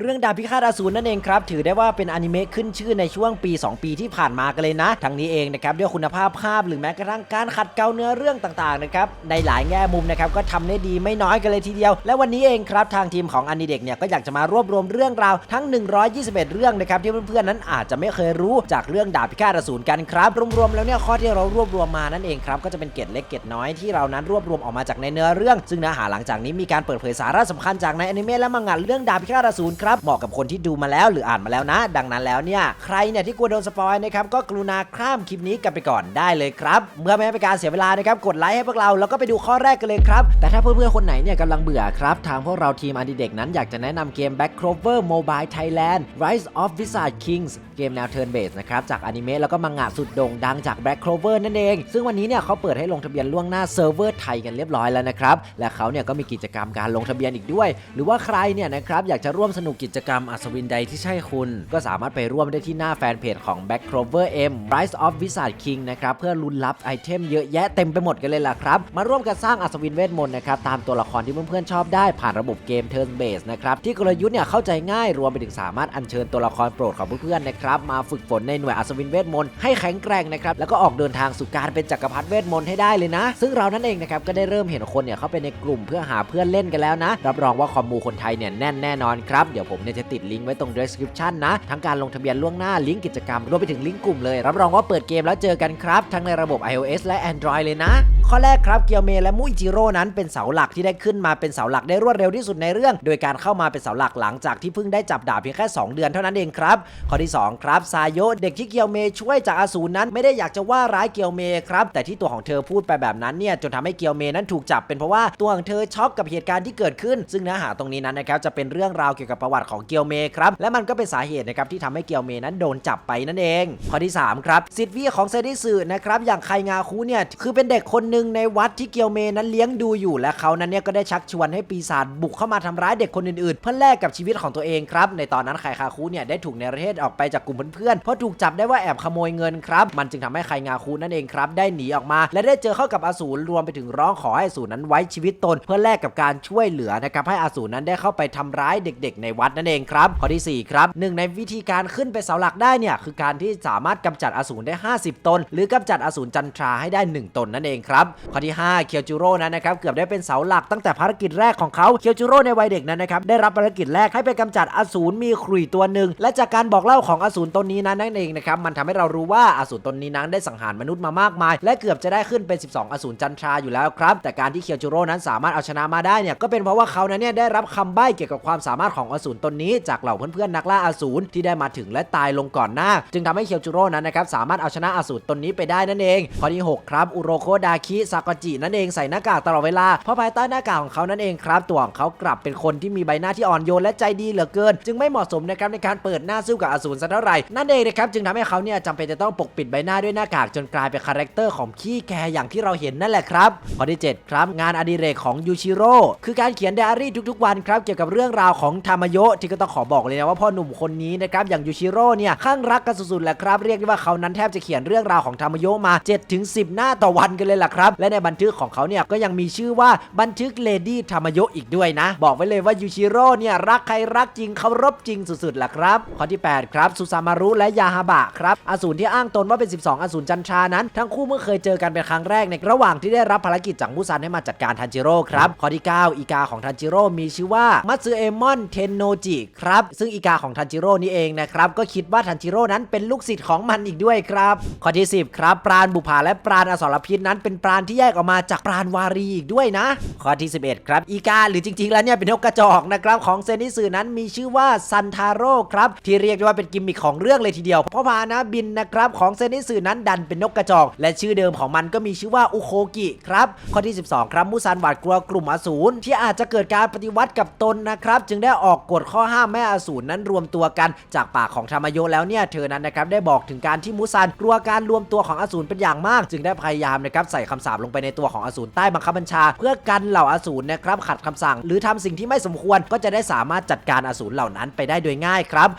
เรื่องดาบพิฆาตอสูรนั่นเองครับ ถือได้ว่าเป็นอนิเมะขึ้นชื่อในช่วงปี 2 ปีที่ผ่านมากันเลยนะ ทั้งนี้เองนะครับด้วยคุณภาพภาพหรือแม้กระทั่งการขัดเกลาเนื้อเรื่องต่างๆนะครับในหลายแง่มุมนะครับก็ทำได้ดีไม่น้อยกันเลยทีเดียว และวันนี้เองครับทางทีมของอนิเด็กเนี่ยก็อยากจะมารวบรวมเรื่องราวทั้ง 121 เรื่องนะครับที่เพื่อนๆนั้นอาจจะไม่เคยรู้จากเรื่องดาบพิฆาตอสูรกันครับรวมๆแล้วเนี่ยข้อที่เรารวบรวมมานั่นเองครับก็จะเป็นเกร็ดเล็กเกร็ดน้อยที่เรานั้นรวบรวมออกมาจากในเนื้อเรื่อง ซึ่งเนื้อหาหลังจากนี้มีการเปิดเผยสาระสำคัญจากในอนิเมะและมังงะเรื่องดาบพิฆาตอสูรครับเหมาะกับคนที่ดูมาแล้วหรืออ่านมาแล้วนะ ดังนั้นแล้วเนี่ยใครเนี่ยที่กลัวโดนสปอยนะครับก็กรุณาข้ามคลิปนี้กันไปก่อนได้เลยครับ เมื่อไม่ให้เป็นการเสียเวลานะครับกดไลค์ให้พวกเราแล้วก็ไปดูข้อแรกกันเลยครับแต่ถ้าเพื่อนๆคนไหนเนี่ยกำลังเบื่อครับทางพวกเราทีมอันดีเด็กนั้นอยากจะแนะนำเกม Back Clover Mobile Thailand Rise of Wizard Kings เกมแนว Turn Based นะครับจากอนิเมะแล้วก็มังงะสุดโด่งดังจาก Black Clover นั่นเอง ซึ่งวันนี้เนี่ยเขาเปิดให้ลงทะเบียนล่วงหน้าเซิร์ฟเวอร์ไทยกันเรียบร้อยแล้วนะครับและเขาเนี่ยก็มีกิจกรรมการลงทะเบียนอีกด้วย หรือว่าใครเนี่ยนะครับอยากจะร่วมสนุกกิจกรรมอัศวินใดที่ใช่คุณ ก็สามารถไปร่วมได้ที่หน้าแฟนเพจของ Back Clover M Rise of Wizard King นะครับเพื่อลุ้นรับไอเทมเยอะแยะเต็มไปหมดกันเลยล่ะครับ มาร่วมกันสร้างอัศวินเวทมนต์นะครับตามตัวละครที่เพื่อนๆชอบได้ผ่านระบบเกม Turn Based นะครับที่กลยุทธ์เนี่ยเข้าใจง่ายรวมไปถึงสามารถอัญเชิญตัวละครโปรดของเพื่อนๆนะครับมาฝึกฝนในหน่วยอัศวินเวทมนต์ให้แข็งแกร่งนะครับแล้วก็ออกเดินทางสู่การเป็นจักรพรรดิเวทมนต์ให้ได้เลยนะ ซึ่งเรานั่นเองนะครับก็ได้เริ่มเห็นคนเนี่ยเข้าไปในกลุ่มเพื่อหาเพื่อนเล่นกันแล้วนะ รับรองว่าคอมมูคนไทยเนี่ยแน่นแน่นอนครับเดี๋ยวผมเนี่ยจะติดลิงก์ไว้ตรง description นะ ทั้งการลงทะเบียนล่วงหน้าลิงก์กิจกรรมรวมไปถึงลิงก์กลุ่มเลยรับรองว่าเปิดเกมแล้วเจอกันครับ ทั้งในระบบ iOS และ Android เลยนะ ข้อแรกครับเกียวเมและมุยจิโร่นั้นเป็นเสาหลักที่ได้ขึ้นมาเป็นเสาหลักได้รวดเร็วที่สุดในเรื่อง โดยการเข้ามาเป็นเสาหลักหลังจากที่เพิ่งได้จับดาบเพียงแค่ 2 เดือนเท่านั้นเองครับข้อที่ 2 ครับซาโยเด็กที่เกียวเมช่วยจากอาสูรนั้นไม่ได้อยากจะว่าร้ายเกียวเมครับแต่ที่ตัวของเธอพูดไปแบบนั้นเนี่ยจนทำให้เกียวเมนั้นถูกจับเป็นเพราะว่าตัวของเธอช็อกกับเหตุการณ์ที่เกิดขึ้น ซึ่งเนื้อหาตรงนี้นั้นนะครับจะเป็นเรื่องราวเกี่ยวกับประวัติของเกียวเมครับและมันก็เป็นสาเหตุนะครับที่ทำให้เกียวเมนั้นโดนจับไปนั่นเอง ข้อที่ 3 ครับสิทธิ์วิของเซนิสึนะครับอย่างไคงาคุเนี่ยคือเป็นเด็กคนหนึ่งในวัดที่เกียวเมนั้นเลี้ยงดูอยู่และเขานั้นเนี่ยก็ได้ชักชวนให้ปีศาจบุกเข้ามาทำร้ายเด็กคนอื่นๆ เพื่อแลกกับชีวิตของตัวเองครับในตอนนั้นไคคาคุเนี่ยได้ถูกเนประเทศออกไปจากกลุ่มเพื่อนๆเพราะถูกจับได้ว่าแอบขโมยเงินครับมันจึงทำให้ไคงาคุนั่นเองครับได้หนีออกมา และได้เจอเข้ากับอสูรรวมไปถึงร้องขอให้อสูรนั้นไว้ชีวิตตน เพื่อแลกกับการช่วยเหลือนะครับให้อสูรนั้นได้เข้าไปทำร้ายเด็ก ๆ ในวัดนั่นเองครับ ข้อที่สี่ครับหนึ่งในวิธีการขึ้นไปเสาหลักได้เนี่ยคือการที่สามารถกำจัดอสูรได้ 50 ตน หรือกำจัดอสูรจันทราให้ได้ 1 ตนนั่นเองครับข้อที่ 5 เคียวจูโร่นั้นนะครับเกือบได้เป็นเสาหลักตั้งแต่ภารกิจแรกของเขาเคียวจูโร่ในวัยเด็กนั้นนะครับได้รับภารกิจแรกให้ไปกำจัดอสูรมีขลุ่ยตัวหนึ่งและจากการบอกเล่าของอสูรตนนี้นั้นนั่นเองนะครับมันทำให้เรารู้ว่าอสูรตนนี้นั้นได้สังหารมนุษย์มามากมาย และเกือบจะได้ขึ้นเป็น 12 อสูรจันทราอยู่แล้วครับแต่การที่เคียวจูโร่นั้นสามารถเอาชนะมาได้เนี่ยก็เป็นเพราะว่าเขานั้นเนี่ยได้รับคำใบ้เกี่ยวกับความสามารถของอสูรตนนี้จากเหล่าเพื่อนๆนักล่าอสูรที่ได้มาถึงและตายลงก่อนหน้า จึงทำให้เคียวจูโร่นั้นนะครับสามารถเอาชนะอสูรตนนี้ไปได้นั่นเองข้อที่ 6 ครับ อุโรโคดาคิซากจินั่นเองใส่หน้ากากตลอดเวลา เพราะภายใต้หน้ากากของเขานั่นเองครับ ตัวของเขากลับเป็นคนที่มีใบหน้าที่อ่อนโยนและใจดีเหลือเกิน จึงไม่เหมาะสมนะครับในการเปิดหน้าสู้กับอสูรสักเท่าไหร่นั่นเองนะครับจึงทำให้เขาเนี่ยจำเป็นจะต้องปกปิดใบหน้าด้วยหน้ากากจนกลายเป็นคาแรคเตอร์ของขี้แกอย่างที่เราเห็นนั่นแหละครับข้อที่ 7 ครับงานอดิเรกของยูชิโร่คือการเขียนไดอารี่ทุกๆวันครับเกี่ยวกับเรื่องราวของทามายที่ก็ต้องขอบอกเลยนะว่าพ่อหนุ่มคนนี้นะครับอย่างยูชิโร่เนี่ยข้างรักกันสุดๆแหละครับ เรียกได้ว่าเขานั้นแทบจะเขียนเรื่องราวของทามายมา7-10 หน้าต่อวันกันเลยล่ะครับ และในบันทึกของเขาเนี่ยก็ยังมีชื่อว่าบันทึกเลดี้ทามายอีกด้วยนะ บอกไว้เลยว่ายูชิโร่เนี่ยรักใครรักจริงเคารพจริงสุดๆแหละครับข้อที่ 8 ครับสุซามารุและยาฮาบะครับอสูรที่อ้างตนว่าเป็น 12 อสูรจันทรานั้น ทั้งคู่เมื่อเคยเจอกันเป็นครั้งแรกในระหว่างที่ได้รับภารกิจจากมุซันให้มาจัดการทันจิโร่ครับข้อที่ 9 อีกาของทันจิโร่มีชื่อว่ามัตสึเอมอนเทนโนจิครับ ซึ่งอีกาของทันจิโร่นี่เองนะครับ ก็คิดว่าทันจิโร่นั้นเป็นลูกศิษย์ของมันอีกด้วยครับ ข้อที่ 10 ครับ ปราณบุภาและปราณอสรพิษนั้นเป็นปราณที่แยกออกมาจากปราณวารีอีกด้วยนะ ข้อที่ 11 ครับ อีกาหรือจริง ๆ แล้วเนี่ยเป็นนกกระจอกนะครับของเซนิสึนั้นมีชื่อว่าซันทาโร่ครับที่เรียกได้ว่าเป็นกิมมิคของเรื่องเลยทีเดียว เพราะพานะบินนะครับของเซนิสึนั้นดันเป็นนกกระจอก และชื่อเดิมของมันก็มีชื่อว่าอุโคกิครับข้อที่ 12 ครับมูซันหวาดกลัวกลุ่มอสูรที่อาจจะเกิดการปฏิวัติกับตนนะครับจึงได้ออกกฎข้อห้ามแม่อสูรนั้นรวมตัวกันจากปากของธรรมโยแล้วเนี่ยเธอนั้นนะครับได้บอกถึงการที่มูซันกลัวการรวมตัวของอสูรเป็นอย่างมาก จึงได้พยายามนะครับใส่คำสาปลงไปในตัวของอสูรใต้บังคับบัญชา เพื่อกันเหล่าอสูรนะครับขัดคำสั่ง หรือทำสิ่งที่ไม่สมควรก็จะได้สามารถจัดการอสูรเหล่านั้นไปได้โดยง่ายครับ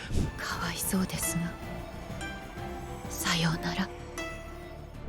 かわいそうですがさようなら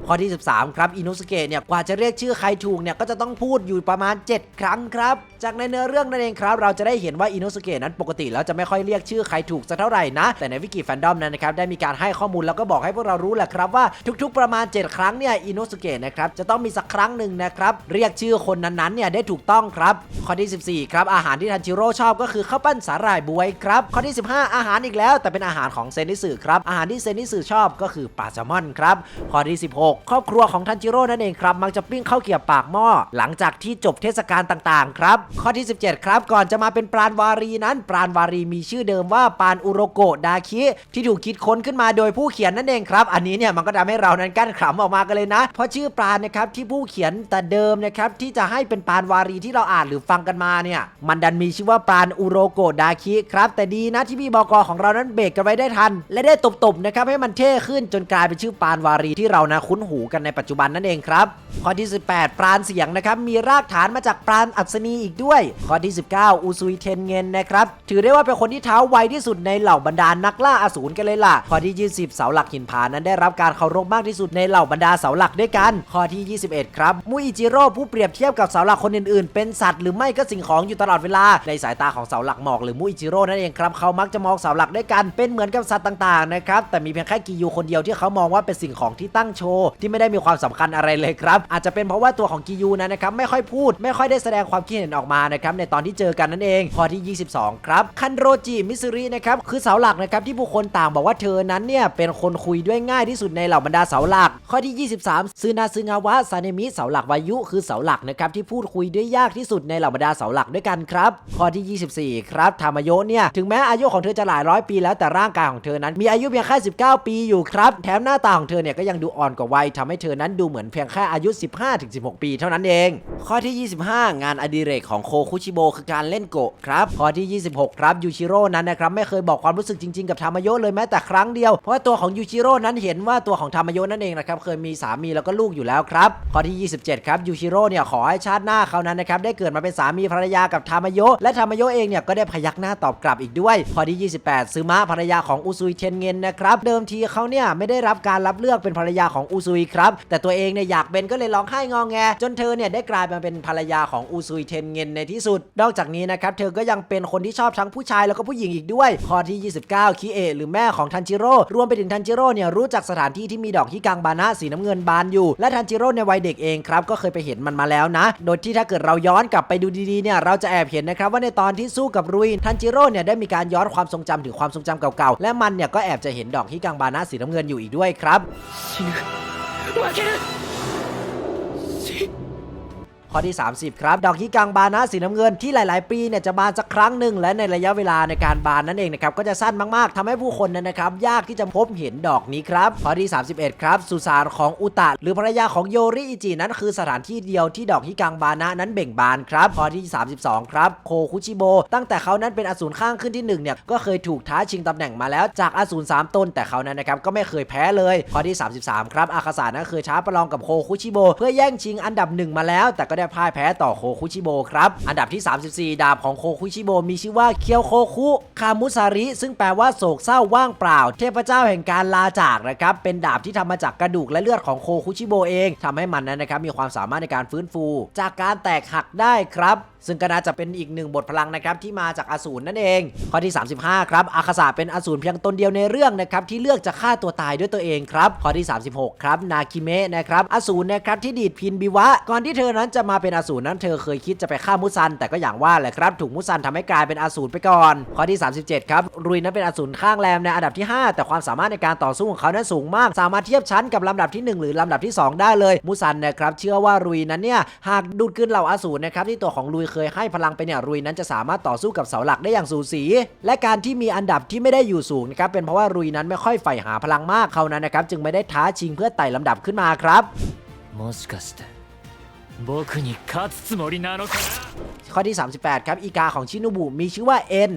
ข้อที่ 13 ครับอินุสเกะเนี่ยกว่าจะเรียกชื่อใครถูกเนี่ยก็จะต้องพูดอยู่ประมาณ 7 ครั้งครับ จากในเนื้อเรื่องนั่นเองครับ เราจะได้เห็นว่าอินุสเกะนั้นปกติแล้วจะไม่ค่อยเรียกชื่อใครถูกสักเท่าไหร่นะ แต่ในวิกิแฟนดอมนั้นนะครับได้มีการให้ข้อมูลแล้วก็บอกให้พวกเรารู้แหละครับว่าทุกๆประมาณ 7 ครั้งเนี่ยอินุสเกะนะครับจะต้องมีสักครั้งหนึ่งนะครับเรียกชื่อคนนั้นๆเนี่ยได้ถูกต้องครับ ข้อที่ 14 ครับอาหารที่ทันจิโร่ชอบก็คือข้าวปั้นสาหร่ายบวยครับข้อที่ 15 อาหารอีกแล้ว แต่เป็นอาหารของเซนิสึครับอาหารที่เซนิสึชอบก็คือปลาแซลมอนครับข้อที่ 16ครอบครัวของทันจิโร่นั่นเองครับ มักจะปิ้งข้าวเกรียบปากหม้อหลังจากที่จบเทศกาลต่างๆ ครับ ข้อที่ 17 ครับ ก่อนจะมาเป็นปราณวารีนั้น ปราณวารีมีชื่อเดิมว่าปานอุโรโกดาคิที่ถูกคิดค้นขึ้นมาโดยผู้เขียนนั่นเองครับ อันนี้เนี่ยมันก็ทำให้เรานั้นกั้นขำออกมากันเลยนะ เพราะชื่อปราณนะครับที่ผู้เขียนแต่เดิมนะครับที่จะให้เป็นปานวารีที่เราอ่านหรือฟังกันมาเนี่ยมันดันมีชื่อว่าปรานอุโรโกดาคิครับแต่ดีนะที่พี่บกของเรานั้นเบรกกันไว้ได้ทัน และได้ตบๆนะครับให้มันเท่ขึ้นจนกลายเป็นชื่อปานวารีที่เรานะคุ้นหูกันในปัจจุบันนั่นเองครับข้อที่ 18 ปราณเสียงนะครับมีรากฐานมาจากปราณอัศนีอีกด้วย ข้อที่ 19อุซุยเทนเงินนะครับถือได้ว่าเป็นคนที่เท้าไวที่สุดในเหล่าบรรดานักล่าอสูรกันเลยล่ะ ข้อที่ 20 เสาหลักหินผานั้นได้รับการเคารพมากที่สุดในเหล่าบรรดาเสาหลักด้วยกัน ข้อที่ 21 ครับมุอิจิโร่ผู้เปรียบเทียบกับเสาหลักคนอื่นๆ เป็นสัตว์หรือไม่ก็สิ่งของอยู่ตลอดเวลาในสายตาของเสาหลักหมอกหรือมุอิจิโร่นั่นเองครับเขามักจะมองเสาหลักด้วยกันเป็นเหมือนกับสัตว์ต่างๆนะครับแต่มีเพียงแค่กิยูคนเดียวที่เขามองว่าเป็นสิ่งของที่ตั้งโชว์ที่ไม่ได้มีความสำคัญอะไรเลยครับอาจจะเป็นเพราะว่าตัวของกิยูนั้นนะครับไม่ค่อยพูด ไม่ค่อยได้แสดงความคิดเห็นออกมานะครับในตอนที่เจอกันนั่นเองข้อที่ 22 ครับคันโรจิมิซุรินะครับคือเสาหลักนะครับที่ผู้คนต่างบอกว่าเธอนั้นเนี่ยเป็นคนคุยด้วยง่ายที่สุดในเหล่าบรรดาเสาหลัก ข้อที่ 23ซึนาซึงาวะซาเนมิเสาหลักวายุ คือเสาหลักนะครับที่พูดคุยด้วยยากที่สุดในเหล่าบรรดาเสาหลักด้วยกันครับข้อที่ 24 ครับทามายะเนี่ยถึงแม้อายุของเธอจะหลายร้อยปีแล้วแต่ร่างกายของเธอนั้นมีอายุเพียงแค่19 ปีอยู่ครับแถมหน้าตาของเธอเนี่ยก็ยังดูอ่อนกว่าวัยทำให้เธอนั้นดูเหมือนเพียงแค่อายุ 15-16 ปีเท่านั้นเอง ข้อที่ 25 งานอดิเรกของโคคุชิโบคือการเล่นโกะครับ ข้อที่ 26 ครับยูชิโร่นั้นนะครับไม่เคยบอกความรู้สึกจริงๆ กับทามายะเลยแม้แต่ครั้งเดียว เพราะว่าตัวของยูชิโร่นั้นเห็นว่าตัวของทามายะนั่นเองนะครับเคยมีสามีแล้วก็ลูกอยู่แล้วครับ ข้อที่ 27 ครับยูชิโร่เนี่ยขอให้ชาติหน้าเขานั้นนะครับได้เกิดมาเป็นสามีภรรยากับทามายะและทามายะเองเนี่ยก็ได้พยักหน้าตอบกลับอีกด้วย ข้อที่ 28ซึมะภรรยาของอุซุยเทนเงินนะครับเดิมทีเขาเนี่ยไม่ได้รับการรับเลือกเป็นภรรยาของอุซุยครับ แต่ตัวเองเนี่ยอยากเป็นก็เลยร้องไห้งอแง จนเธอเนี่ยได้กลายมาเป็นภรรยาของอุซุยเทนเงินในที่สุด นอกจากนี้นะครับเธอก็ยังเป็นคนที่ชอบทั้งผู้ชายแล้วก็ผู้หญิงอีกด้วย ข้อที่ 29 คิเอะหรือแม่ของทันจิโร่รวมไปถึงทันจิโร่เนี่ยรู้จักสถานที่ที่มีดอกฮิกังบานะสีน้ำเงินบานอยู่ และทันจิโร่ในวัยเด็กเองครับก็เคยไปเห็นมันมาแล้วนะ โดยที่ถ้าเกิดเราย้อนกลับไปดูดีๆเนี่ยเราจะแอบเห็นนะครับว่าในตอนที่สู้กับรุยทันจิโร่เนี่ยได้มีการย้อนความทรงจำถึงความทรงจำเก่าๆและมันเนี่ยก็แอบจะเห็นดอกฮิกังบานะสีน้ำเงินอยู่อีกด้วยครับ 負ける。死 ข้อที่ 30 ครับ ดอกฮิกังบานนะสีน้ำเงินที่หลาย ๆ ปีเนี่ยจะบานสักครั้งหนึ่งและในระยะเวลาในการบานนั่นเองนะครับก็จะสั้นมาก ๆทำให้ผู้คนนั้นนะครับยากที่จะพบเห็นดอกนี้ครับข้อที่ 31 ครับ สุสานของอุตะหรือภรรยาของโยริอิจินั้นคือสถานที่เดียวที่ดอกฮิกังบานะนั้นเบ่งบานครับข้อที่ 32 ครับ โคคุชิโบ ตั้งแต่เขานั้นเป็นอสูรข้างขึ้นที่หนึ่งเนี่ยก็เคยถูกท้าชิงตำแหน่งมาแล้วจากอสูร3ตนแต่เขานั้นนะครับก็ไม่เคยแพ้เลยข้อที่ 33 ครับอาคาสานั้นเคยท้าประลองกับโคคุชิโบ เพื่อแย่งชิงอันดับหนึ่งมาแล้วแต่ก็ได้พ่ายแพ้ต่อโคคุชิโบครับ อันดับที่ 34 ดาบของโคคุชิโบมีชื่อว่าเคียวโคคุคามุซาริ ซึ่งแปลว่าโศกเศร้าว่างเปล่า เทพเจ้าแห่งการลาจากนะครับ เป็นดาบที่ทำมาจากกระดูกและเลือดของโคคุชิโบเองทำให้มันนั้นนะครับมีความสามารถในการฟื้นฟู จากการแตกหักได้ครับ ซึ่งก็น่าจะเป็นอีกหนึ่งบทพลังนะครับที่มาจากอสูรนั่นเอง ข้อที่ 35 ครับอาคาสาเป็นอสูรเพียงตนเดียวในเรื่องนะครับที่เลือกจะฆ่าตัวตายด้วยตัวเองครับข้อที่ 36 ครับนาคิเมะนะครับอสูรนะครับที่ดีดพินบิวะก่อนที่เธอนั้นจะมาเป็นอสูรนั้นเธอเคยคิดจะไปฆ่ามุซัน แต่ก็อย่างว่าแหละครับถูกมุซันทำให้กลายเป็นอสูรไปก่อน ข้อที่ 37 ครับรุยนั้นเป็นอสูรข้างแรมในอันดับที่ 5 แต่ความสามารถในการต่อสู้ของเขานั้นสูงมาก สามารถเทียบชั้นกับลำดับที่ 1 หรือลำดับที่ 2 ได้เลยมุซันนะครับเชื่อว่ารุยนั้นเนี่ยหากดูดกลืนเหล่าอสูรนะครับที่ตัวของรุยเคยให้พลังไปเนี่ยรุยนั้นจะสามารถต่อสู้กับเสาหลักได้อย่างสูสี และการที่มีอันดับที่ไม่ได้อยู่สูงนะครับเป็นเพราะว่ารุยนั้นไม่ค่อยใฝ่หาพลังมากเขานั้นนะครับจึงไม่ได้ท้าชิงเพื่อไต่ลำดับขึ้นมาครับ もしかして 僕に勝つつもりなのか ข้อที่ 38 ครับอีกาของชินุบุมีชื่อว่า N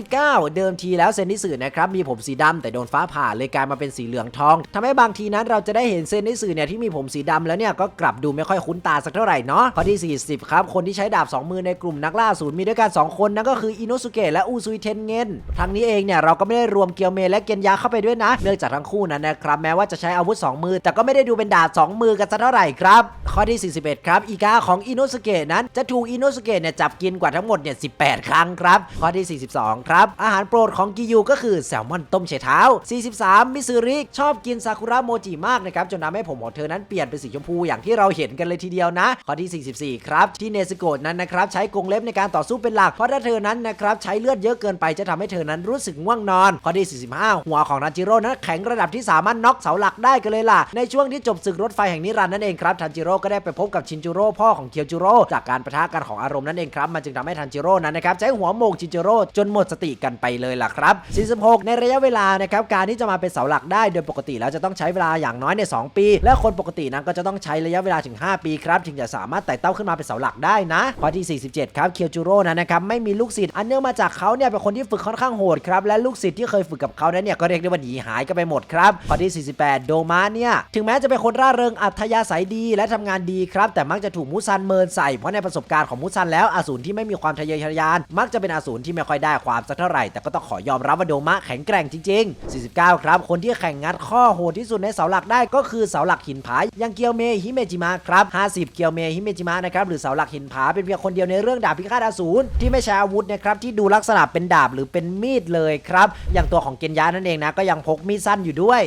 39 เดิมทีแล้วเซนนิสึนะครับมีผมสีดำแต่โดนฟ้าผ่าเลยกลายมาเป็นสีเหลืองทองทำให้บางทีนั้นเราจะได้เห็นเซนนิสึเนี่ยที่มีผมสีดำแล้วเนี่ยก็กลับดูไม่ค่อยคุ้นตาสักเท่าไหร่เนาะข้อที่ 40 ครับคนที่ใช้ดาบ 2 มือในกลุ่มนักล่าศูนย์มีด้วยกัน 2 คนนั่นก็คืออิโนสุเกะและอูซุยเทนเงินทั้งนี้เองเนี่ยเราก็ไม่ได้รวมเกียวเมและเกียนยาเข้าไปด้วยนะเนื่องจากทั้งคู่นั้นนะครับแม้ว่าจะใช้อาวุธ 2 มือ แต่ก็ไม่ได้ดูเป็นดาบ 2 มือกันสักเท่าไหร่ครับข้อที่ 41 ครับอีกาของอิโนสุเกะนั้นจะถูกอิโนสุเกะเนี่ยจับกินกว่าทั้งหมดเนี่ย18 ครั้งครับ ข้อที่ 42 ครับ อาหารโปรดของกิยูก็คือแซลมอนต้มเฉเท้า 43 มิซูริชอบกินซากุระโมจิมากนะครับ จนทำให้ผมของเธอนั้นเปลี่ยนเป็นสีชมพูอย่างที่เราเห็นกันเลยทีเดียวนะ ข้อที่ 44 ครับ ที่เนสโกะนั้นนะครับใช้กรงเล็บในการต่อสู้เป็นหลัก เพราะถ้าเธอนั้นนะครับใช้เลือดเยอะเกินไปจะทำให้เธอนั้นรู้สึกง่วงนอน ข้อที่ 45 หัวของทันจิโร่นั้นแข็งระดับที่สามารถน็อกเสาหลักได้กันเลยล่ะ ในช่วงที่จบศึกรถไฟแห่งนิรันดร์นั่นเองครับทันจิโร่ก็ได้ไปพบกับชินจูโร่พ่อของเคียวจูโร่จากการประทะกันของอารมณ์นั่นเองครับ มันจึงทำให้ทันจิโร่นั้นนะครับใช้หัวโมงชินจูโร่จนหมดสติกันไปเลยล่ะครับ46ในระยะเวลานะครับการที่จะมาเป็นเสาหลักได้โดยปกติแล้วจะต้องใช้เวลาอย่างน้อยใน 2 ปี และคนปกตินั้นก็จะต้องใช้ระยะเวลาถึง 5 ปีครับถึงจะสามารถไต่เต้าขึ้นมาเป็นเสาหลักได้นะข้อที่ 47 ครับเคียวจูโร่นั้นนะครับไม่มีลูกศิษย์อันเนื่องมาจากเขาเนี่ยเป็นคนที่ฝึกค่อนข้างโหดครับและลูกศิษย์ที่เคยฝึกกับเขานั้นเนี่ยก็เรียกได้ว่าหนีหายกันไปหมดครับข้อที่ 48 โดมาเนี่ยถึงแม้จะเป็นคนร่าเริงอัธยาศัยดีและทำงานดีครับแต่มักจะถูกมุซันเมินใส่เพราะในประสบการณ์ของมุซันแล้วอสูรที่ไม่มีความทะเยอทะยาน มักจะเป็นอสูรที่ไม่ค่อยได้ความสักเท่าไหร่ แต่ก็ต้องขอยอมรับว่าโดมะแข็งแกร่งจริง ๆ 49 ครับ คนที่แข่งงัดข้อโหดที่สุดในเสาหลักได้ก็คือเสาหลักหินผายังเกียวเมฮิเมจิมะครับ 50 เกียวเมฮิเมจิมะนะครับหรือเสาหลักหินผาเป็นเพียงคนเดียวในเรื่องดาบพิฆาตอสูรที่ไม่ใช้อาวุธนะครับที่ดูลักษณะเป็นดาบหรือเป็นมีดเลยครับอย่างตัวของเกนยะนั่นเองนะก็ยังพกมีดสั้นอยู่ด้วย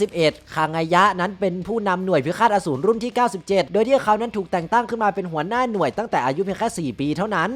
51 คางายะนั้นเป็นผู้นำหน่วยพิฆาตอสูรรุ่นที่ 97 โดยที่เขานั้นถูกแต่งตั้งขึ้นมาเป็นหัวหน้าหน่วยตั้งแต่อายุเพียงแค่4ปีเท่านั้น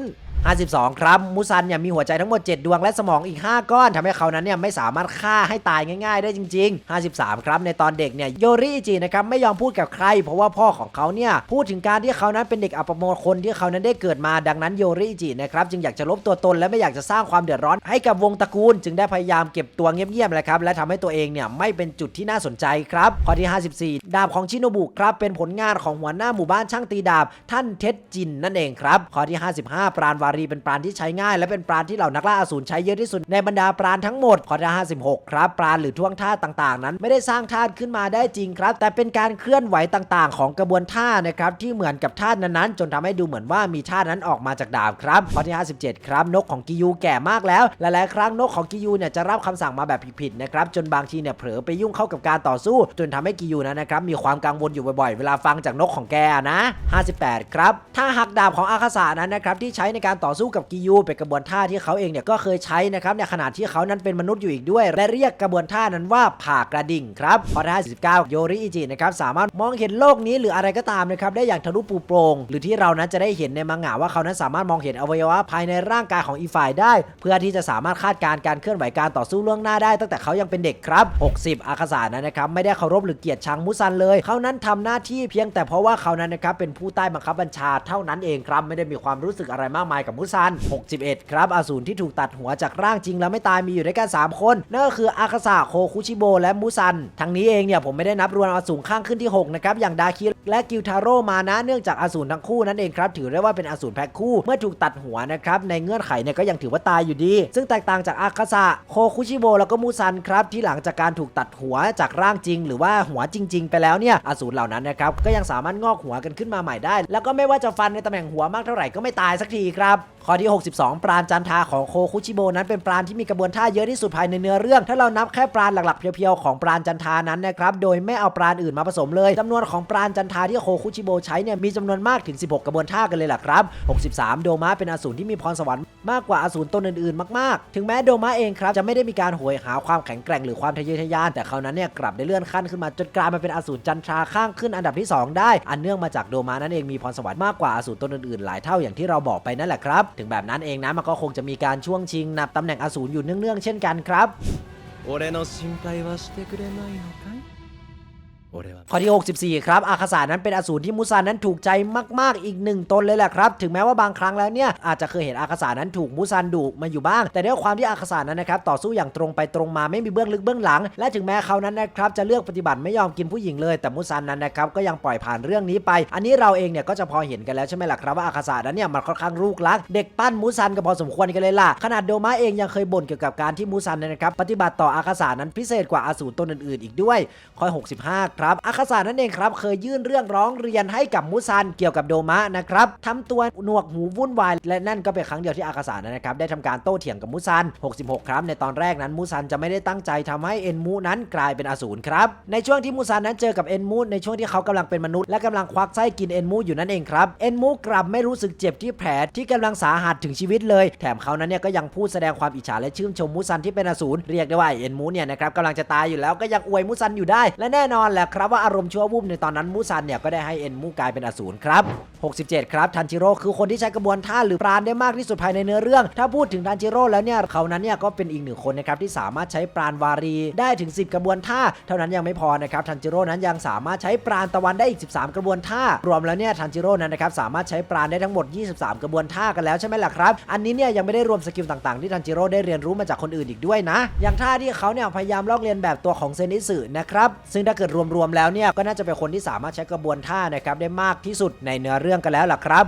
52 ครับมูซันเนี่ยมีหัวใจทั้งหมด 7 ดวงและสมองอีก 5 ก้อนทำให้เขานั้นเนี่ยไม่สามารถฆ่าให้ตายง่าย ๆ ได้จริง ๆ 53 ครับ ในตอนเด็กเนี่ยโยริอิจินะครับไม่ยอมพูดกับใคร เพราะว่าพ่อของเขาเนี่ยพูดถึงการที่เขานั้นเป็นเด็กอัปมงคลที่เขานั้นได้เกิดมาดังนั้นโยริอิจินะครับจึงอยากจะลบตัวตนและไม่อยากจะสร้างความเดือดร้อนให้กับวงตระกูล จึงได้พยายามเก็บตัวเงียบๆแหละครับและทำให้ตัวเองเนี่ยไม่เป็นจุดที่น่าสนใจครับข้อที่ 54 ดาบของชิโนบุครับเป็นผลงานของหัวหน้าหมู่บ้านช่างตีดาบท่านเท็ดจินนั่นเองครับข้อที่ 55 ปราณวารีเป็นปราณที่ใช้ง่าย และเป็นปราณที่เหล่านักล่าอสูรใช้เยอะที่สุดในบรรดาปราณทั้งหมดข้อที่56 ครับ ปราณหรือท่วงท่าต่างๆ นั้น ไม่ได้สร้างท่าขึ้นมาได้จริงครับ แต่เป็นการเคลื่อนไหวต่างๆ ของกระบวนท่านะครับที่เหมือนกับท่านั้นๆ จนทำให้ดูเหมือนว่ามีท่านั้นออกมาจากดาบครับข้อที่57 ครับ นกของกิยูแก่มากแล้วหลายๆครั้งนกของกิยูเนี่ยจะรับคำสั่งมาแบบผิดๆนะครับจนบางทีเนี่ยเผลอไปยุ่งเข้ากับการต่อสู้ จนทำให้กิยูนั้นนะครับมีความกังวลอยู่บ่อยๆ เวลาฟังจากนกของแกนะ 58 ครับถ้าหักดาบของอาคาสานั้นนะครับที่ใช้ในการต่อสู้กับกิยูเป็นกระบวนท่าที่เขาเองเนี่ยก็เคยใช้นะครับในขณะที่เขานั้นเป็นมนุษย์อยู่อีกด้วย และเรียกกระบวนท่านั้นว่าผ่ากระดิ่งครับข้อที่59โยริอิจินะครับสามารถมองเห็นโลกนี้หรืออะไรก็ตามนะครับได้อย่างทะลุปูโปรงหรือที่เรานั้นจะได้เห็นในมังงะว่าเขานั้นสามารถมองเห็นอวัยวะภายในร่างกายของอีฝ่ายได้ เพื่อที่จะสามารถคาดการณ์การเคลื่อนไหวการต่อสู้ล่วงหน้าได้ ตั้งแต่เขายังเป็นเด็กครับ 60 อาคาสานั้นนะครับไม่ได้เคารพหรือเกลียดชังมุซันเลยเขานั้นทำหน้าที่เพียงแต่เพราะว่าเขานั้นนะครับเป็นผู้ใต้บังคับบัญชาเท่านั้นเองครับไม่ได้มีความรู้สึกอะไรมากมายกับมุซัน 61 ครับอสูรที่ถูกตัดหัวจากร่างจริงแล้วไม่ตายมีอยู่ด้วยกัน 3 คนนั่นก็คืออาคาสะโคคุชิโบและมุซัน ทั้งนี้เองเนี่ยผมไม่ได้นับรวมอสูรข้างขึ้นที่ 6 นะครับ อย่างดาคิและกิวทาโร่มานะเนื่องจากอสูรทั้งคู่นั่นเองครับถือได้ว่าเป็นอสูรแพ็คคู่เมื่อถูกตัดหัวนะครับในเงื่อนไขเนี่ยก็ยังถือว่าตายอยู่ดี ซึ่งแตกต่างจากอาคาสะโคคุชิโบแล้วก็มูซันครับที่หลังจากการถูกตัดหัวจากร่างจริง หรือว่าหัวจริง ๆ ไปแล้วเนี่ยอสูรเหล่านั้นนะครับก็ยังสามารถงอกหัวกันขึ้นมาใหม่ได้ แล้วก็ไม่ว่าจะฟันในตำแหน่งหัวมากเท่าไหร่ก็ไม่ตายสักทีครับข้อที่ 62 ปราณจันทาของโคคุชิโบนั้นเป็นปราณที่มีกระบวนท่าเยอะที่สุดภายในเนื้อเรื่อง ถ้าเรานับแค่ปราณหลักๆเพียวๆของปราณจันทานั้นนะครับ โดยไม่เอาปราณอื่นมาผสมเลยจำนวนของปราณจันทาที่โคคุชิโบใช้เนี่ยมีจำนวนมากถึง 16 กระบวนท่ากันเลยล่ะครับ 63 โดมะเป็นอสูรที่มีพรสวรรค์มากกว่าอสูรตนอื่นๆ มากๆ ถึงแม้โดมะเองครับจะไม่ได้มีการโหยหาความแข็งแกร่งหรือความทะเยอทะยาน แต่เขานั้นเนี่ยกลับได้เลื่อนขั้นขึ้นมาจนกลายมาเป็นอสูรจันทราข้างขึ้นอันดับที่สองได้ อันเนื่องมาจากโดมะนั้นเองมีพรสวรรค์มากกว่าอสูรตนอื่นๆหลายเท่าอย่างที่เราบอกไปนั่นแหละครับถึงแบบนั้นเองนะมันก็คงจะมีการช่วงชิงนับตำแหน่งอสูรอยู่เนื่องๆเช่นกันครับ 俺の心配はしてくれないのかい 俺は ข้อที่ 64 ครับ อาคาสานั้นเป็นอสูรที่มูซานนั้นถูกใจมาก ๆ อีกหนึ่งตนเลยแหละครับ ถึงแม้ว่าบางครั้งแล้วเนี่ยอาจจะเคยเห็นอาคาสานั้นถูกมูซานดุมาอยู่บ้าง แต่ด้วยความที่อาคาสานั้นนะครับต่อสู้อย่างตรงไปตรงมาไม่มีเบื้องลึกเบื้องหลัง และถึงแม้เขานั้นนะครับจะเลือกปฏิบัติไม่ยอมกินผู้หญิงเลย แต่มูซานนั้นนะครับก็ยังปล่อยผ่านเรื่องนี้ไป อันนี้เราเองเนี่ยก็จะพอเห็นกันแล้วใช่ไหมล่ะครับว่าอาคาสานั้นเนี่ยมันค่อนข้างลูกรัก เด็กปั้นมูซานก็พอสมควรกันเลยล่ะขนาดโดมาเองยังเคยบ่นเกี่ยวกับการที่มูซานนะครับปฏิบัติต่ออาคาสานั้นพิเศษกว่าอสูรตนอื่นๆ อีกด้วยข้อ65ครับอาคาสานั่นเองครับเคยยื่นเรื่องร้องเรียนให้กับมูซันเกี่ยวกับโดมะนะครับทำตัวหนวกหูวุ่นวาย และนั่นก็เป็นครั้งเดียวที่อาคาสานะครับได้ทำการโต้เถียงกับมูซัน 66 ครับ ในตอนแรกนั้นมูซันจะไม่ได้ตั้งใจทำให้เอ็นมูนั้นกลายเป็นอสูรครับในช่วงที่มูซันนั้นเจอกับเอ็นมูในช่วงที่เขากำลังเป็นมนุษย์และกำลังควักไส้กินเอ็นมูอยู่นั่นเองครับเอ็นมูกลับไม่รู้สึกเจ็บที่แผลที่กำลังสาหัสถึงชีวิตเลย แถมเขานั้นเนี่ยก็ยังพูดแสดงความอิจฉาและชื่นชมมูซันที่เป็นอสูรเรียกได้ว่าเอ็นมูเนี่ยนะครับกำลังจะตายอยู่แล้วก็ยังอวยมูซันอยู่ได้ และแน่นอนแหละครับว่าอารมณ์ชั่ววูบในตอนนั้นมูซันเนี่ยก็ได้ให้เอ็นมูกลายเป็นอสูรครับ 67 ครับทันจิโร่คือคนที่ใช้กระบวนท่าหรือปราณได้มากที่สุดภายในเนื้อเรื่อง ถ้าพูดถึงทันจิโร่แล้วเนี่ยเขานั้นเนี่ยก็เป็นอีกหนึ่งคนนะครับที่สามารถใช้ปราณวารีได้ถึง 10 กระบวนท่า เท่านั้นยังไม่พอนะครับทันจิโร่นั้นยังสามารถใช้ปราณตะวันได้อีก 13 กระบวนท่ารวมแล้วเนี่ยทันจิโร่นั้นนะครับสามารถใช้ปราณได้ทั้งหมด 23 กระบวนท่ากันแล้วใช่ไหมล่ะครับอันนี้เนี่ยยังไม่ได้รวมสกิลต่างๆ ที่ทันจิโร่ได้เรียนรู้มาจากคนอื่นอีกด้วยนะ อย่างท่าที่เขาเนี่ยพยายามลอกเลียนแบบตัวของเซนิสึนะครับซึ่งถ้าเกิดรวมวมแล้วเนี่ยก็น่าจะเป็นคนที่สามารถใช้กระบวนท่านะครับได้มากที่สุดในเนื้อเรื่องกันแล้วล่ะครับ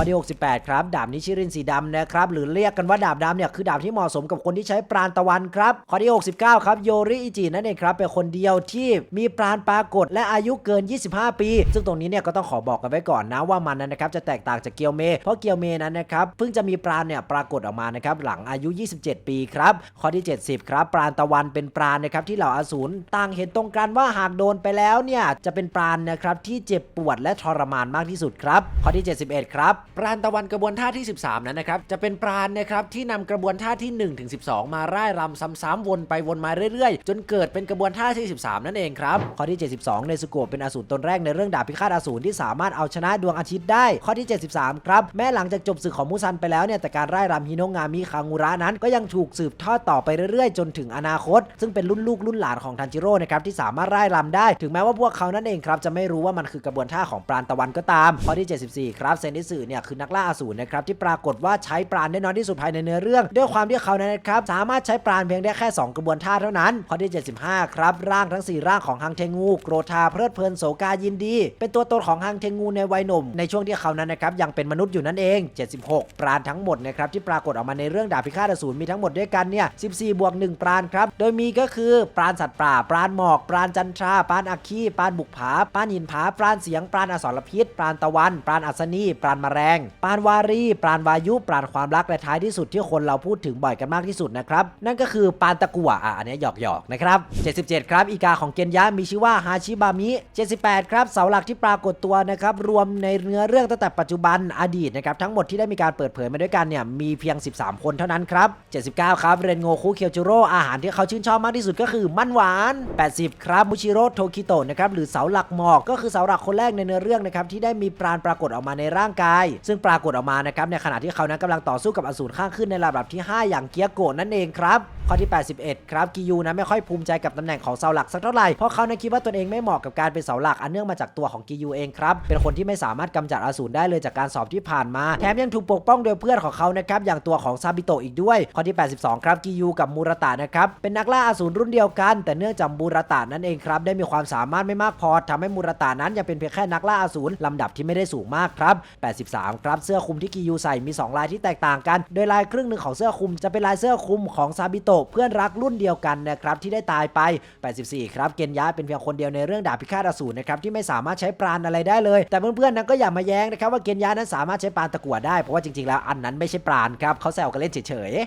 ข้อที่ 68 ครับ ดาบนิชิรินสีดำนะครับ หรือเรียกกันว่าดาบดำเนี่ยคือดาบที่เหมาะสมกับคนที่ใช้ปราณตะวันครับ ข้อที่ 69 ครับ โยริอิจินั่นเองครับ เป็นคนเดียวที่มีปราณปรากฏและอายุเกิน 25 ปี ซึ่งตรงนี้เนี่ยก็ต้องขอบอกกันไว้ก่อนนะว่ามันนนนะครับจะแตกต่างจากเกียวเม เพราะเกียวเมนั้นนะครับเพิ่งจะมีปราณเนี่ยปรากฏออกมานะครับหลังอายุ 27 ปีครับ ข้อที่ 70 ครับ ปราณตะวันเป็นปราณนะครับที่เหล่าอสูรต่างเห็นตรงกันว่าหากโดนไปแล้วเนี่ยจะเป็นปราณนะครับที่เจ็บปวดและทรมานมากที่สุดครับ ข้อที่ 71 ครับปราณตะวันกระบวนท่าที่ 13 นั้นนะครับ จะเป็นปราณนะครับที่นำกระบวนท่าที่ 1 ถึง 12 มาร่ายรำซ้ำๆวนไปวนมาเรื่อยๆ จนเกิดเป็นกระบวนท่าที่ 13 นั่นเองครับ ข้อที่ 72 เนซุโกะเป็นอสูรตนแรกในเรื่องดาบพิฆาตอสูรที่สามารถเอาชนะดวงอาทิตย์ได้ ข้อที่ 73 ครับ แม้หลังจากจบศึกของมูซันไปแล้วเนี่ย แต่การร่ายรำฮิโนงามิคางูระนั้น ก็ยังถูกสืบทอดต่อไปเรื่อยๆ จนถึงอนาคต ซึ่งเป็นรุ่นลูกรุ่นหลานของทันจิโร่นะครับที่สามารถร่ายรำได้ ถึงแม้ว่าพวกเขานั่นเองครับจะไม่รู้ว่ามันคือกระบวนท่าของปราณตะวันก็ตาม ข้อที่ 74 ครับเซนิสึเนี่ยคือนักล่าอสูรนะครับที่ปรากฏว่าใช้ปราณได้น้อยที่สุดภายในเนื้อเรื่อง ด้วยความที่เขานั้นนะครับสามารถใช้ปราณเพียงได้แค่ 2 กระบวนท่าเท่านั้นข้อที่ 75 ครับ ร่างทั้ง 4 ร่างของฮังเทงูโกรธาเพลิดเพลินโศกายินดี เป็นตัวตนของฮังเทงูในวัยหนุ่ม ในช่วงที่เขานั้นนะครับยังเป็นมนุษย์อยู่นั่นเอง 76 ปราณทั้งหมดนะครับที่ปรากฏออกมาในเรื่องดาบพิฆาตอสูรมีทั้งหมดด้วยกันเนี่ย14บวก1ปราณครับโดยมีก็คือปราณสัตว์ป่าปราณหมอกปราณจันทราปราณอัคคีปราณบุกผาปราณหินผาปราณเสียงปราณอสรพิษปราณตะวันปราณอัศนีปราณแมลงปาณวารี ปาณวายุ ปาณความรัก และท้ายที่สุดที่คนเราพูดถึงบ่อยกันมากที่สุดนะครับ นั่นก็คือปาณตะกั่วอะอันนี้หยอกหยอกๆนะครับ 77 ครับ อีกาของเกนยะมีชื่อว่าฮาชิบามิ 78 ครับ เสาหลักที่ปรากฏตัวนะครับ รวมในเนื้อเรื่องตั้งแต่ปัจจุบันอดีตนะครับ ทั้งหมดที่ได้มีการเปิดเผยมาด้วยกันเนี่ย มีเพียง 13 คนเท่านั้นครับ 79 ครับ เรนโงคุเคียวจูโร่ อาหารที่เขาชื่นชอบมากที่สุดก็คือมันหวาน 80 ครับ มุชิโร่ โทคิโตะ นะครับ หรือเสาหลักหมอก ก็คือเสาหลักคนแรกในเนื้อเรื่องนะครับ ที่ได้มีปราณปรากฏออกมาในร่างกายซึ่งปรากฏออกมานะครับในขณะที่เขานั้นกำลังต่อสู้กับอสูรข้างขึ้นในระดับที่ 5 อย่างเกียโกะนั่นเองครับข้อที่ 81 ครับกิยูนะไม่ค่อยภูมิใจกับตำแหน่งของเสาหลักสักเท่าไหร่เพราะเขานะคิดว่าตนเองไม่เหมาะกับการเป็นเสาหลักอันเนื่องมาจากตัวของกิยูเองครับเป็นคนที่ไม่สามารถกำจัดอสูรได้เลยจากการสอบที่ผ่านมา แถมยังถูกปกป้องโดยเพื่อนของเขานะครับอย่างตัวของซาบิโตะอีกด้วยข้อที่ 82 ครับกิยูกับมูรตะนะครับเป็นนักล่าอสูรรุ่นเดียวกัน แต่เนื่องจากมูรตะนั้นเองครับได้มีความสามารถไม่มากพอทำให้มูรตะนั้นยังเป็นเพียงแค่นักล่าอสูรลำดับที่ไม่ได้สูงมากครับ 83ครับ เสื้อคลุมที่กิยูใส่มี 2 ลายที่แตกต่างกัน โดยลายครึ่งหนึ่งของเสื้อคลุมจะเป็นลายเสื้อคลุมของซาบิโตะเพื่อนรักรุ่นเดียวกันนะครับที่ได้ตายไป 84 ครับ เกนยะเป็นเพียงคนเดียวในเรื่องดาบพิฆาตอสูรนะครับที่ไม่สามารถใช้ปราณอะไรได้เลย แต่เพื่อนๆนั้นก็อย่ามาแย้งนะครับว่าเกนยะนั้นสามารถใช้ปราณตะกั่วได้เพราะว่าจริงๆแล้วอันนั้นไม่ใช่ปราณครับเขาแซวกันเล่นเฉยๆ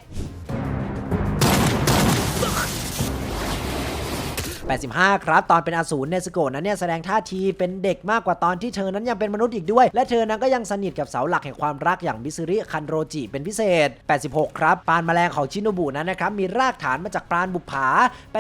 85 ครับ ตอนเป็นอสูรเนสโกะนั้นเนี่ยแสดงท่าทีเป็นเด็กมากกว่าตอนที่เธอนั้นยังเป็นมนุษย์อีกด้วย และเธอนั้นก็ยังสนิทกับเสาหลักแห่งความรักอย่างมิซึริคันโรจิเป็นพิเศษ 86 ครับ ปานแมลงของชินโนบุนั้นนะครับมีรากฐานมาจากปาณบุปผา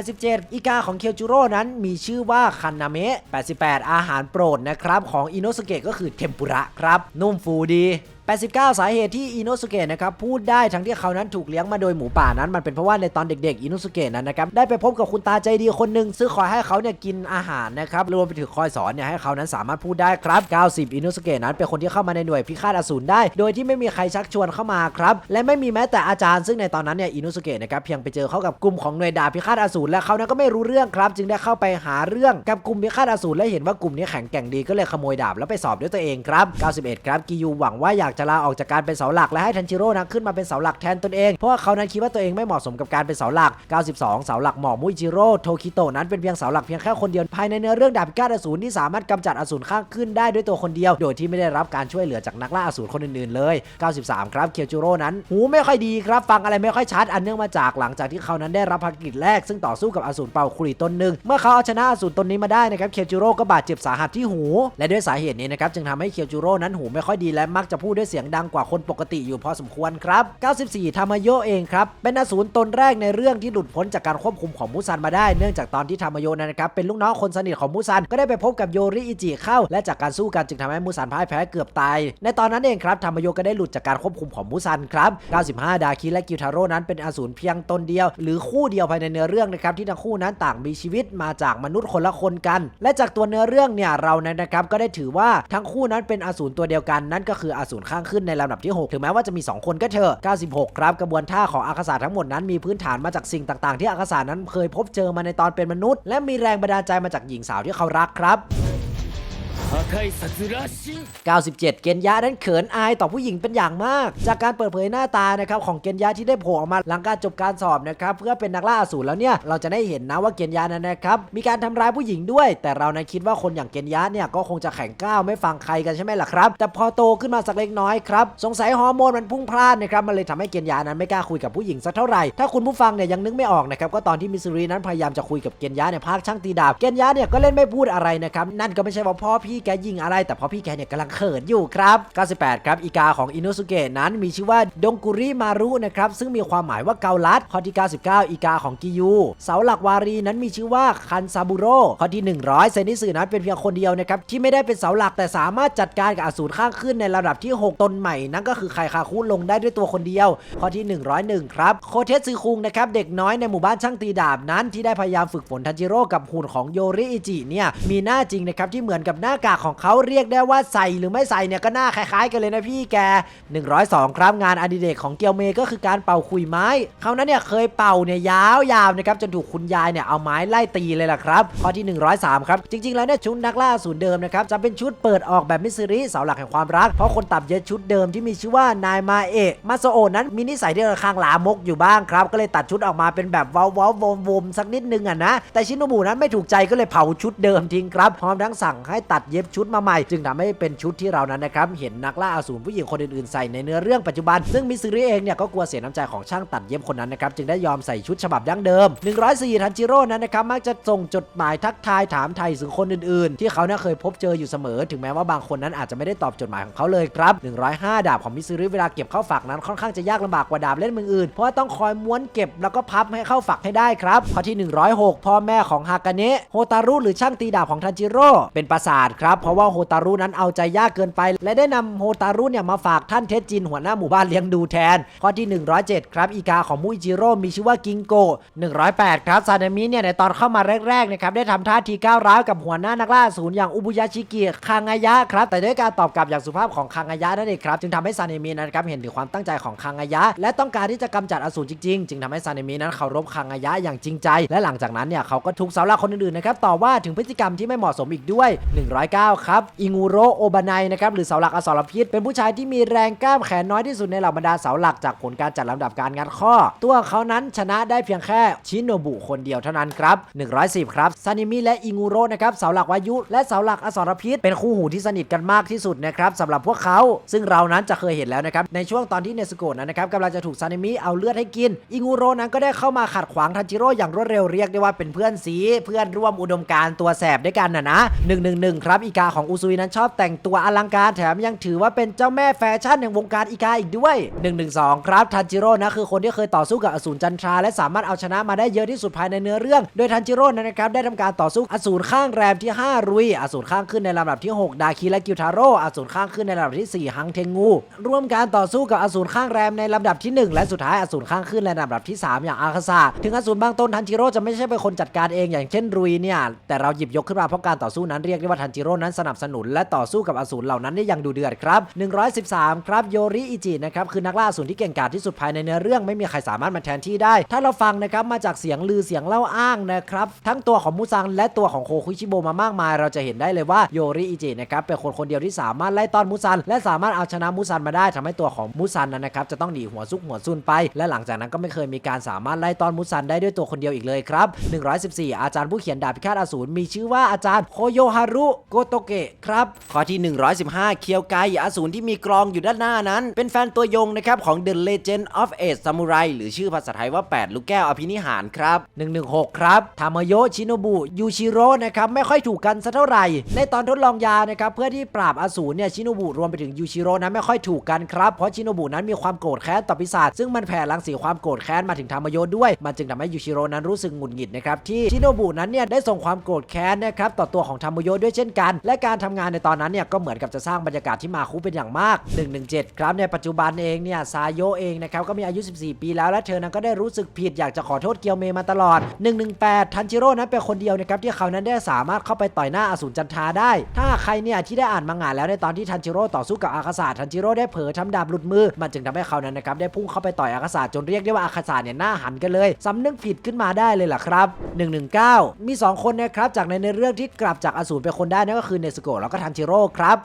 87 อีกาของเคียวจูโร่นั้นมีชื่อว่าคันนาเมะ 88 อาหารโปรดนะครับของอินโนสเกะก็คือเทมปุระครับนุ่มฟูดี89 สาเหตุที่อินโนสุเกะนะครับพูดได้ทั้งที่เขานั้นถูกเลี้ยงมาโดยหมูป่านั้นมันเป็นเพราะว่าในตอนเด็กๆอินโนสุเกะนั้นนะครับได้ไปพบกับคุณตาใจดีคนหนึ่งซึ่งคอยให้เขาเนี่ยกินอาหารนะครับรวมไปถึงคอยสอนเนี่ยให้เขานั้นสามารถพูดได้ครับ 90 อินโนสุเกะนั้นเป็นคนที่เข้ามาในหน่วยพิฆาตอสูรได้ โดยที่ไม่มีใครชักชวนเข้ามาครับและไม่มีแม้แต่อาจารย์ซึ่งในตอนนั้นเนี่ยอินโนสุเกะนะครับเพียงไปเจอเข้ากับกลุ่มของหน่วยดาบพิฆาตอสูรและเขานั้นก็ไม่รู้เรื่องครับ จึงได้เข้าไปหาเรื่องกับกลุ่มพิฆาตอสูรและเห็นว่ากลุ่มนี้แข็งแกร่งดีก็เลยขโมยดาบแล้วไปสอบด้วยตัวเองครับ91ครับกิยูหวังว่าอยากจะลาออกจากการเป็นเสาหลักและให้ทันจิโร่นั้นขึ้นมาเป็นเสาหลักแทนตนเอง เพราะว่าเขานั้นคิดว่าตัวเองไม่เหมาะสมกับการเป็นเสาหลัก 92 เสาหลักหมอมุยจิโร่โทคิโตะนั้นเป็นเพียงเสาหลักเพียงแค่คนเดียวภายในเนื้อเรื่องดาบพิฆาตอสูรที่สามารถกำจัดอสูรข้างขึ้นได้ด้วยตัวคนเดียว โดยที่ไม่ได้รับการช่วยเหลือจากนักล่าอสูรคนอื่นๆเลย 93 ครับเคียวจูโร่นั้น หูไม่ค่อยดีครับฟังอะไรไม่ค่อยชัดอันเนื่องมาจากหลังจากที่เขานั้นได้รับภารกิจแรก ซึ่งต่อสู้กับอสูรเป่าคุริตนหนึ่งเมื่อเขาเอาชนะอสูรตนนี้มาได้นะครับเคียวจูโร่ก็บาดเจ็บสาหัสที่หู และด้วยสาเหตุนี้นะครับจึงทำให้เคียวจูโร่นั้นหูไม่ค่อยดีและมักจะพูดด้วยเสียงดังกว่าคนปกติอยู่พอสมควรครับ 94 ทามาโยเองครับ เป็นอสูรตนแรกในเรื่องที่หลุดพ้นจากการควบคุมของมูซันมาได้ เนื่องจากตอนที่ทามาโยนั้นนะครับ เป็นลูกน้องคนสนิทของมูซัน ก็ได้ไปพบกับโยริอิจิเข้า และจากการสู้กันจึงทำให้มูซันพ่ายแพ้เกือบตาย ในตอนนั้นเองครับทามาโยก็ได้หลุดจากการควบคุมของมูซันครับ 95 ดาคิและกิวทาโร่นั้นเป็นอสูรเพียงตนเดียว หรือคู่เดียวภายในเนื้อเรื่องนะครับที่ทั้งคู่นั้นต่างมีชีวิตมาจากมนุษย์คนละคนกัน และจากตัวเนื้อเรื่องเนี่ยเรานะครับก็ได้ถือว่าทั้งคู่นั้นเป็นอสูรตัวเดียวกันนั่นก็คืออสูรข้างขึ้นในลำดับที่ 6 ถึงแม้ว่าจะมี 2 คนก็เถอะ 96 ครับ กระบวนท่าของอากษาทั้งหมดนั้นมีพื้นฐานมาจากสิ่งต่าง ๆ ที่อากษานั้นเคยพบเจอมาในตอนเป็นมนุษย์ และมีแรงบันดาลใจมาจากหญิงสาวที่เขารักครับ 97 เกนยะนั้นเขินอายต่อผู้หญิงเป็นอย่างมาก จากการเปิดเผยหน้าตานะครับของเกนยะที่ได้โผล่ออกมาหลังการจบการสอบนะครับเพื่อเป็นนักล่าอสูรแล้วเนี่ยเราจะได้เห็นนะว่าเกนยะนั้นนะครับมีการทำร้ายผู้หญิงด้วย แต่เรานั้นคิดว่าคนอย่างเกนยะเนี่ยก็คงจะแข็งก้าวไม่ฟังใครกันใช่ไหมล่ะครับ แต่พอโตขึ้นมาสักเล็กน้อยครับสงสัยฮอร์โมนมันพุ่งพล่านนะครับมันเลยทำให้เกนยะนั้นไม่กล้าคุยกับผู้หญิงสักเท่าไหร่ถ้าคุณผู้ฟังเนี่ยยังนึกไม่ออกนะครับก็ตอนที่มิสซูรีนั้นพยายามจะคุยกับเกนยะในภาคช่างตีดาบเกนยะเนี่ยก็เล่นไม่พูดอะไรนะครับนั่นก็ไม่ใช่ว่าพ่อพี่แกยิงอะไร แต่เพราะพี่แกเนี่ยกำลังเขินอยู่ครับ 98 ครับ อีกาของอินโนสุเกะนั้นมีชื่อว่าดงกุริมารุนะครับ ซึ่งมีความหมายว่าเกาลัด ข้อที่ 99 อีกาของกิยู เสาหลักวารีนั้นมีชื่อว่าคันซาบุโร่ ข้อที่ 100 เซนิสึนั้นเป็นเพียงคนเดียวนะครับที่ไม่ได้เป็นเสาหลักแต่สามารถจัดการกับอสูรข้างขึ้นในระดับที่ 6 ตนใหม่นั่นก็คือไคคาคุลงได้ด้วยตัวคนเดียว ข้อที่ 101 ครับ โคเทสึคุงนะครับเด็กน้อยในหมู่บ้านช่างตีดาบนั้นที่ได้พยายามฝึกฝนทันจิโร่กับหุ่นของโยริอิจิเนี่ยมีหน้าจริงนะครับที่เหมือนกับหน้ากากของเขาเรียกได้ว่าใส่หรือไม่ใส่เนี่ยก็หน้าคล้ายๆ กันเลยนะพี่แก 102 ครับงานอดิเรกของเกียวเมก็คือการเป่าขุยไม้เขานั้นเนี่ยเคยเป่าเนี่ยยาวๆนะครับจนถูกคุณยายเนี่ยเอาไม้ไล่ตีเลยล่ะครับข้อที่ 103 ครับ จริงๆ แล้วเนี่ยชุดนักล่าศูนย์เดิมนะครับจะเป็นชุดเปิดออกแบบมิสซิริเสาหลักแห่งความรัก เพราะคนตับเย็ดชุดเดิมที่มีชื่อว่านายมาเอะมาโซโอนั้นมีนิสัยที่ค่อนข้างหลามกอยู่บ้างครับ ก็เลยตัดชุดออกมาเป็นแบบว้าวว้าววมสักนิดนึงอะนะแต่ชินโนบุนั้นไม่ถูกใจก็เลยเผาชุดเดิมทิ้งครับพร้อมทั้งสั่งให้ตัดเย็บชุดมาใหม่ จึงทำให้เป็นชุดที่เรานั้นนะครับเห็นนักล่าอสูรผู้หญิงคนอื่นๆใส่ในเนื้อเรื่องปัจจุบัน ซึ่งมิซิริเองเนี่ยก็กลัวเสียน้ำใจของช่างตัดเย็บคนนั้นนะครับจึงได้ยอมใส่ชุดฉบับดั้งเดิม 104ทันจิโร่นั้นนะครับมักจะส่งจดหมายทักทายถามไทยถึงคนอื่นๆ ที่เขาเนี่ยเคยพบเจออยู่เสมอ ถึงแม้ว่าบางคนนั้นอาจจะไม่ได้ตอบจดหมายของเขาเลยครับ105 ดาบของมิซิริเวลาเก็บเข้าฝักนั้นค่อนข้างจะยากลำบากกว่าดาบเล่นมืออื่นเพราะว่าต้องคอยม้วนเก็บแล้วก็พับให้เข้าฝักให้ได้ครับข้อที่ 106 พ่อแม่ของฮากาเนะโฮตารุหรือช่างตีดาบของทันจิโร่เป็นปราสาทครับเพราะว่าโฮตารุนั้นเอาใจยากเกินไป และได้นำโฮตารุเนี่ยมาฝากท่านเทสจินหัวหน้าหมู่บ้านเลี้ยงดูแทน ข้อที่ 107 ครับอีกาของมุอิจิโร่มีชื่อว่ากิงโก 108 ครับซานามิเนี่ยในตอนเข้ามาแรกๆนะครับได้ทำท่าทีก้าวร้าวกับหัวหน้านักล่าศูนย์อย่างอุบุยาชิกิคางายะครับแต่ด้วยการตอบกลับอย่างสุภาพของคางายะนั่นเองครับจึงทำให้ซานามินะครับเห็นถึงความตั้งใจของคางายะ และต้องการที่จะกำจัดอสูรจริงๆ จึงทำให้ซานามินั้นเคารพคางายะอย่างจริงใจ และหลังจากนั้นเนี่ยเขาก็ถูกสาหลักคนอื่นๆนะครับต่อว่าถึงพฤติกรรมที่ไม่เหมาะสมอีกด้วย 109ครับ อิงูโรโอบานายนะครับหรือเสาหลักอสรพิษ เป็นผู้ชายที่มีแรงกล้ามแขนน้อยที่สุดในเหล่าบรรดาเสาหลักจากผลการจัดลำดับการงัดข้อ ตัวเขานั้นชนะได้เพียงแค่ชิโนบุคนเดียวเท่านั้นครับ 110 ครับซานิมิและอิงูโรนะครับเสาหลักวายุ และเสาหลักอสรพิษ เป็นคู่หูที่สนิทกันมากที่สุดนะครับสำหรับพวกเขา ซึ่งเรานั้นจะเคยเห็นแล้วนะครับในช่วงตอนที่เนสโกะนั้นนะครับกำลังจะถูกซานิมิเอาเลือดให้กินอิงูโรนั้นก็ได้เข้ามาขัดขวางทันจิโร่อย่างรวดเร็วเรียกได้ว่าเป็นเพื่อนสีเพื่อนร่วมอุดมการตัวแสบด้วยกันนะนะ111 ครับอีกาของอุซุยนั้นชอบแต่งตัวอลังการแถมยังถือว่าเป็นเจ้าแม่แฟชั่นแห่งวงการอีกาอีกด้วย 112 ครับทันจิโร่นะคือคนที่เคยต่อสู้กับอสูรจันทราและสามารถเอาชนะมาได้เยอะที่สุดภายในเนื้อเรื่อง โดยทันจิโร่นั้นนะครับได้ทำการต่อสู้อสูรข้างแรมที่ 5 รุย อสูรข้างขึ้นในลำดับที่ 6 ดาคิและกิวทาโร่อสูรข้างขึ้นในลำดับที่ 4 ฮังเทงู ร่วมการต่อสู้กับอสูรข้างแรมในลำดับที่ 1 และสุดท้ายอสูรข้างขึ้นในลำดับที่ 3 อย่างอาคาซาถึงอสูรบางตนทันจิโร่จะไม่ใช่เป็นคนจัดการเองอย่างเช่นรุยเนี่ยแต่เราหยิบยกขึ้นมาเพราะการต่อสู้นั้นเรียกได้ว่าทันจิโร่นั้นสนับสนุนและต่อสู้กับอสูรเหล่านั้นได้อย่างดูเดือดครับ 113 ครับโยริอิจินะครับคือนักล่าอสูรที่เก่งกาจที่สุดภายในเนื้อเรื่องไม่มีใครสามารถมาแทนที่ได้ ถ้าเราฟังนะครับมาจากเสียงลือเสียงเล่าอ้างนะครับทั้งตัวของมูซังและตัวของโคคุชิโบมามากมาย เราจะเห็นได้เลยว่าโยริอิจินะครับเป็นคนคนเดียวที่สามารถไล่ต้อนมูซัน และสามารถเอาชนะมูซันมาได้ทำให้ตัวของมูซันนั้นนะครับจะต้องหนีหัวซุกหัวซุนไป และหลังจากนั้นก็ไม่เคยมีการสามารถไล่ต้อนมูซันได้ด้วยตัวคนเดียวอีกเลยครับ114 อาจารย์ผู้เขียนดาบพิฆาตอสูรมีชื่อว่าอาจารย์โคโยฮารุโกโตเกะครับ ข้อที่ 115 เคียวไกอสูรที่มีกรองอยู่ด้านหน้านั้น เป็นแฟนตัวยงนะครับของ The Legend of Eight Samurai หรือชื่อภาษาไทยว่า 8 ลูกแก้วอภินิหารครับ 116 ครับทามโยชิโนบุยูชิโร่นะครับไม่ค่อยถูกกันสักเท่าไหร่ ในตอนทดลองยานะครับเพื่อที่ปราบอสูรเนี่ยชิโนบุรวมไปถึงยูชิโร่นั้นไม่ค่อยถูกกันครับเพราะชิโนบุนั้นมีความโกรธแค้นต่อปีศาจซึ่งมันแผ่รังสีความโกรธแค้นมาถึงทามโยด้วย มันจึงทำให้ยูชิโร่นั้นรู้สึกหงุดหงิดนะครับที่ชิโนบุนั้นเนี่ยได้ส่งความโกรธแค้นนะครับต่อตัวของทามโยด้วยเช่นกันและการทำงานในตอนนั้นเนี่ยก็เหมือนกับจะสร้างบรรยากาศที่มาคุเป็นอย่างมาก 117 ครับในปัจจุบันเองเนี่ยซาโยเองนะครับก็มีอายุ 14 ปีแล้วและเธอนั้นก็ได้รู้สึกผิดอยากจะขอโทษเกียวเมมาตลอด 118 ทันจิโร่นั้นเป็นคนเดียวนะครับที่เขานั้นได้สามารถเข้าไปต่อยหน้าอสูรจันทราได้ ถ้าใครเนี่ยที่ได้อ่านมังงะแล้วในตอนที่ทันจิโร่ต่อสู้กับอาคาสาทันจิโร่ได้เผลอทำดาบหลุดมือ มันจึงทำให้เขานั้นนะครับได้พุ่งเข้าไปต่อยอาคาสาจนเรียกได้ว่าอาคาสาเนี่ยหน้าหันกันเลยสำนึกผิดขึ้นมาได้เลยล่ะครับ 119 มี 2 คนนะครับจากในในเรื่องที่กลับจากอสูรเป็นคนได้นั่นก็คือเนสโกะแล้วก็ทันจิโร่ครับ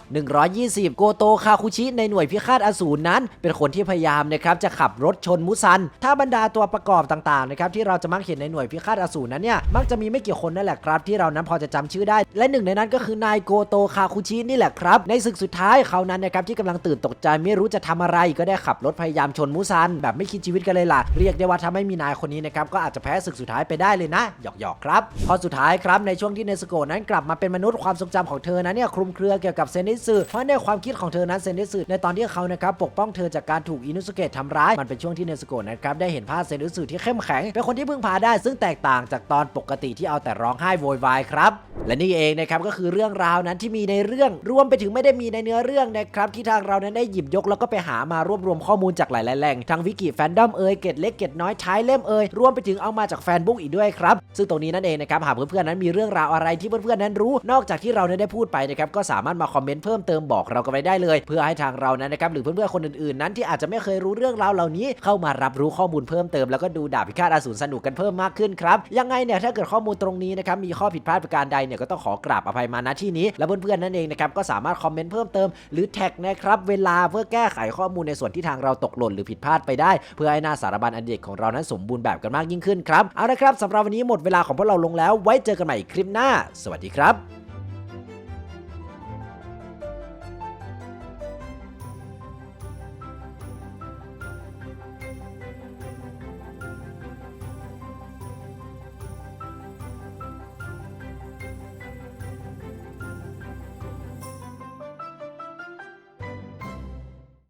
120 โกโตคาคุชิในหน่วยพิฆาตอสูรนั้น เป็นคนที่พยายามนะครับจะขับรถชนมุซัน ถ้าบรรดาตัวประกอบต่างๆนะครับที่เราจะมักเห็นในหน่วยพิฆาตอสูรนั้นเนี่ยมักจะมีไม่กี่คนนั่นแหละครับ ที่เรานั้นพอจะจำชื่อได้ และหนึ่งในนั้นก็คือนายโกโตคาคุชินี่แหละครับ ในศึกสุดท้ายเขานั้นนะครับที่กำลังตื่นตกใจไม่รู้จะทำอะไรก็ได้ขับรถพยายามชนมุซัน แบบไม่คิดชีวิตกันเลยล่ะเรียกได้ว่าถ้าไม่มีนายคนนี้นะครับก็อาจจะแพ้ศึกสุดท้ายไปได้เลยนะหยอกๆครับพอสุดท้ายครับในช่วงที่เนสโกนั้นกลับมาเป็นมนุษย์ความทรงจำของเธอนั้นเนี่ยคลุมเครือเกี่ยวกับเซนิสึเพราะในความคิดของเธอนั้นเซนิสึในตอนที่เขานะครับปกป้องเธอจากการถูกอินุสเกะทำร้ายมันเป็นช่วงที่เนสโกะนะครับได้เห็นภาพเซนิสึที่เข้มแข็งเป็นคนที่พึ่งพาได้ ซึ่งแตกต่างจากตอนปกติที่เอาแต่ร้องไห้โวยวายครับและนี่เองนะครับก็คือเรื่องราวนั้นที่มีในเรื่องรวมไปถึงไม่ได้มีในเนื้อเรื่องนะครับที่ทางเรานั้นได้หยิบยกแล้วก็ไปหามารวบรวมข้อมูลจากหลายๆแหล่งทั้งวิกิแฟนดอมเอ่ยเกตเล็กเกตน้อยท้ายเล่มเอ่ยรวมไปถึงเอามาจากแฟนบุ๊กอีกด้วยครับซึ่งตรงนี้นั่นเองนะครับหากเพื่อนๆนั้นมีเรื่องราวอะไรที่เพื่อนๆนั้นรู้ นอกจากที่เราได้พูดไปนะครับก็สามารถมาคอมเมนต์เพิ่มเติมบอกเรากันไปได้เลย เพื่อให้ทางเรานั้นนะครับหรือเพื่อนๆคนอื่นๆนั้นที่อาจจะไม่เคยรู้เรื่องราวเหล่านี้ เข้ามารับรู้ข้อมูลเพิ่มเติมแล้วก็ดูดาบพิฆาตอสูรสนุกกันเพิ่มมากขึ้นครับยังไงเนี่ยถ้าเกิดข้อมูลตรงนี้นะครับมีข้อผิดพลาดประการใดเนี่ยก็ต้องขอกราบอภัยมาณที่นี้และเพื่อนๆนั่นเองนะครับก็สามารถคอมเมนต์เพิ่มเติมหรือแท็กนะครับเวลาเพื่อแก้ไขข้อมูลในส่วนที่ทางเราตกหล่นหรือผิดพลาดไปได้ เพื่อให้หน้าสารบัญอันเด็กของเรานั้นสมบูรณ์แบบกันมากยิ่งขึ้นครับเอาละครับสำหรับวันนี้หมดเวลาของพวกเราลงแล้ว ไว้เจอกันใหม่คลิปหน้า สวัสดีครับ